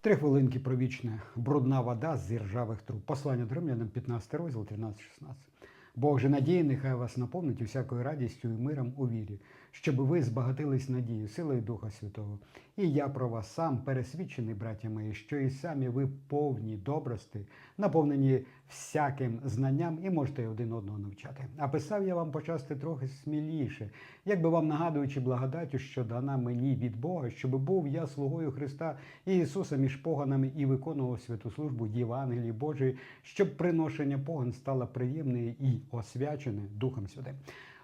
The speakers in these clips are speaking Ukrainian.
Три хвилинки про вічне брудна вода з іржавих труб. Послання до римлянам, 15 розділ, 13-16. Бог же надії, нехай вас наповнить усякою радістю і миром у вірі, щоб ви збагатились надією, силою Духа Святого. І я про вас сам пересвідчений, браття мої, що і самі ви повні добрости, наповнені всяким знанням і можете один одного навчати. А писав я вам почасти трохи сміліше, якби вам нагадуючи благодаттю, що дана мені від Бога, щоб був я слугою Христа і Ісуса між поганами і виконував святу службу Євангелії Божої, щоб приношення поган стало приємне і освячене Духом Святим.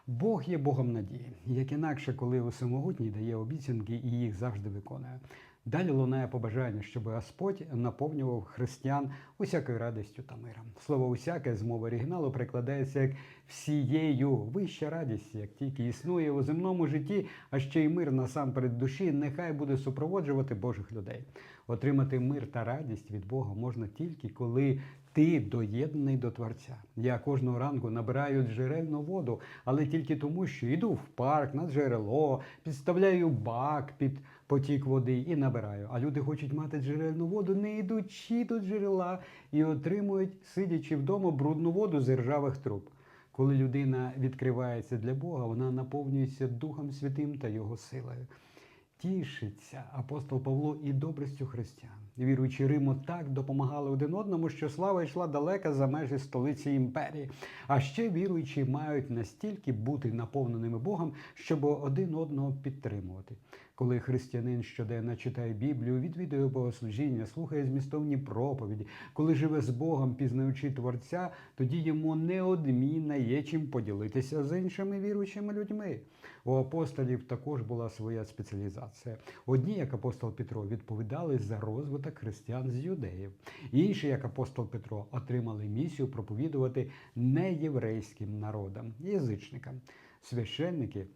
Бог є Богом надії, як інакше, коли усемогутній дає обіцянки і їх завжди виконує. Далі лунає побажання, щоб Господь наповнював християн усякою радістю та миром. Слово усяке з мови оригіналу прикладається як всією вища радість, як тільки існує у земному житті, а ще й мир насамперед душі, нехай буде супроводжувати Божих людей. Отримати мир та радість від Бога можна тільки коли ти доєднаний до Творця. Я кожного ранку набираю джерельну воду, але тільки тому, що йду в парк на джерело, підставляю бак під потік води і набираю. А люди хочуть мати джерельну воду, не йдучи до джерела і отримують, сидячи вдома, брудну воду з ржавих труб. Коли людина відкривається для Бога, вона наповнюється Духом Святим та Його силою. Тішиться апостол Павло і добрістю християн. Віруючі Риму так допомагали один одному, що слава йшла далеко за межі столиці імперії. А ще віруючі мають настільки бути наповненими Богом, щоб один одного підтримувати. Коли християнин щоденно читає Біблію, відвідує богослужіння, слухає змістовні проповіді, коли живе з Богом, пізнаючи Творця, тоді йому неодмінно є чим поділитися з іншими віруючими людьми. У апостолів також була своя спеціалізація. Одні, як апостол Петро, відповідали за розвиток християн з юдеїв. Інші, як апостол Петро, отримали місію проповідувати неєврейським народам, язичникам. Священники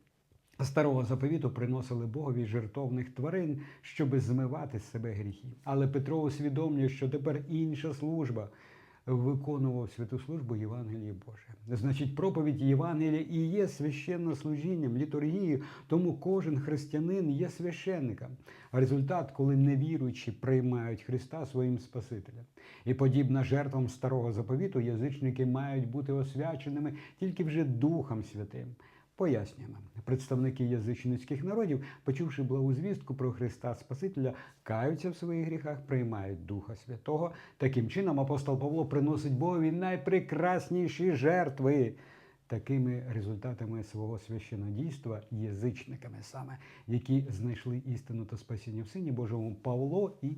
Старого заповіту приносили Богові жертовних тварин, щоби змивати з себе гріхи. Але Петро усвідомлює, що тепер інша служба виконував святу службу Євангелії Боже. Значить, проповідь Євангелія і є священнослужінням, літургією, тому кожен християнин є священником. Результат, коли невіруючі приймають Христа своїм Спасителем. І подібно жертвам старого заповіту, язичники мають бути освяченими тільки вже Духом Святим. Пояснюємо, представники язичницьких народів, почувши благу звістку про Христа Спасителя, каються в своїх гріхах, приймають Духа Святого. Таким чином, апостол Павло приносить Богові найпрекрасніші жертви. Такими результатами свого священодійства язичниками саме, які знайшли істину та спасіння в Сині Божому Павло і